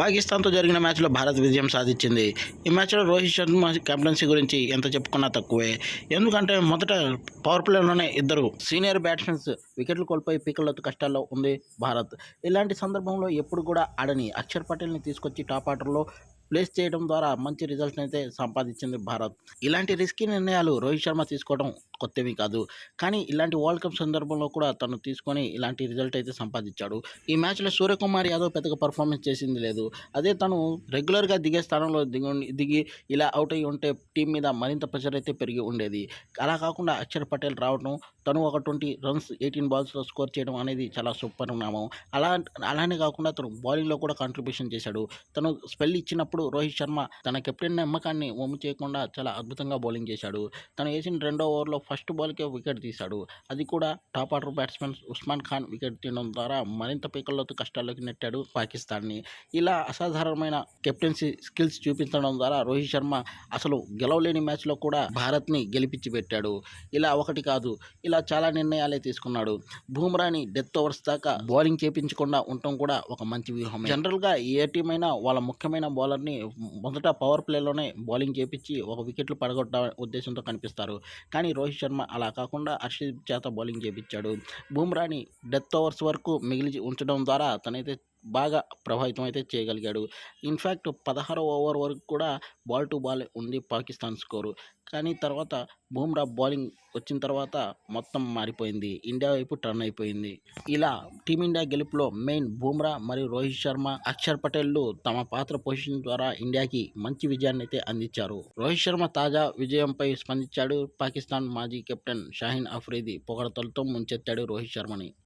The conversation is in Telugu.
పాకిస్తాన్తో జరిగిన మ్యాచ్లో భారత్ విజయం సాధించింది. ఈ మ్యాచ్లో రోహిత్ శర్మ కెప్టెన్సీ గురించి ఎంత చెప్పుకున్నా తక్కువే. ఎందుకంటే మొదట పవర్ ప్లేలోనే ఇద్దరు సీనియర్ బ్యాట్స్మెన్స్ వికెట్లు కోల్పోయి పీకలతో కష్టాల్లో ఉంది భారత్. ఇలాంటి సందర్భంలో ఎప్పుడు కూడా ఆడని అక్షర్ పటేల్ని తీసుకొచ్చి టాప్ ఆర్డర్లో ప్లేస్ చేయడం ద్వారా మంచి రిజల్ట్స్ అయితే సంపాదించింది భారత్. ఇలాంటి రిస్కీ నిర్ణయాలు రోహిత్ శర్మ తీసుకోవడం కొత్తవి కాదు. కానీ ఇలాంటి వరల్డ్ కప్ సందర్భంలో కూడా తను తీసుకొని ఇలాంటి రిజల్ట్ అయితే సంపాదించాడు. ఈ మ్యాచ్లో సూర్యకుమార్ యాదవ్ పెద్దగా పర్ఫార్మెన్స్ చేసింది లేదు. అదే తను రెగ్యులర్గా దిగే స్థానంలో దిగి దిగి ఇలా అవుట్ అయ్యి ఉంటే టీం మీద మరింత ప్రెషర్ అయితే పెరిగి ఉండేది. అలా కాకుండా అక్షర్ పటేల్ రావడం తను ఒక ట్వంటీ రన్స్ ఎయిటీన్ బాల్స్లో స్కోర్ చేయడం అనేది చాలా సూపర్ నామం అలా అలానే కాకుండా తను బౌలింగ్లో కూడా కాంట్రిబ్యూషన్ చేశాడు. తను స్పెల్ ఇచ్చినప్పుడు రోహిత్ శర్మ తన కెప్టెన్ నమ్మకాన్ని వమ్ము చేయకుండా చాలా అద్భుతంగా బౌలింగ్ చేశాడు. తను వేసిన రెండో ఓవర్లో ఫస్ట్ బాల్కే వికెట్ తీశాడు. అది కూడా top order batsmen Usman Khan wicket తీయడం ద్వారా మరింత పీకల్లోతో కష్టాల్లోకి నెట్టాడు పాకిస్తాన్ని. ఇలా అసాధారణమైన కెప్టెన్సీ స్కిల్స్ చూపించడం ద్వారా రోహిత్ శర్మ అసలు గెలవలేని మ్యాచ్లో కూడా భారత్ని గెలిపించి పెట్టాడు. ఇలా ఒకటి కాదు ఇలా చాలా నిర్ణయాలే తీసుకున్నాడు. బూమ్రాని డెత్ ఓవర్స్ దాకా బౌలింగ్ చేపించకుండా ఉండటం కూడా ఒక మంచి వ్యూహం జనరల్గా ఏ టీం అయినా వాళ్ళ ముఖ్యమైన బౌలర్ని మొదట పవర్ ప్లేలోనే బౌలింగ్ చేపించి ఒక వికెట్లు పడగొట్ట ఉద్దేశంతో కనిపిస్తారు. కానీ రోహిత్ శర్మ అలా కాకుండా హర్షదీప్ చేత బౌలింగ్ చేపించాడు. బూమ్రాని డెత్ ఓవర్స్ వరకు మిగిలి ఉంచడం ద్వారా తనైతే బాగా ప్రభావితం అయితే చేయగలిగాడు. ఇన్ఫ్యాక్ట్ పదహారో ఓవర్ వరకు కూడా బాల్ టు బాల్ ఉంది పాకిస్తాన్ స్కోరు. కానీ తర్వాత బూమ్రా బౌలింగ్ వచ్చిన తర్వాత మొత్తం మారిపోయింది. ఇండియా వైపు టర్న్ అయిపోయింది. ఇలా టీమిండియా గెలుపులో మెయిన్ బూమ్రా మరియు రోహిత్ శర్మ అక్షర్ పటేల్లు తమ పాత్ర పోషించడం ద్వారా ఇండియాకి మంచి విజయాన్ని అయితే అందించారు. రోహిత్ శర్మ తాజా విజయంపై స్పందించాడు. పాకిస్తాన్ మాజీ కెప్టెన్ షాహీన్ అఫ్రీది పొగడతలతో ముంచెత్తాడు రోహిత్ శర్మని.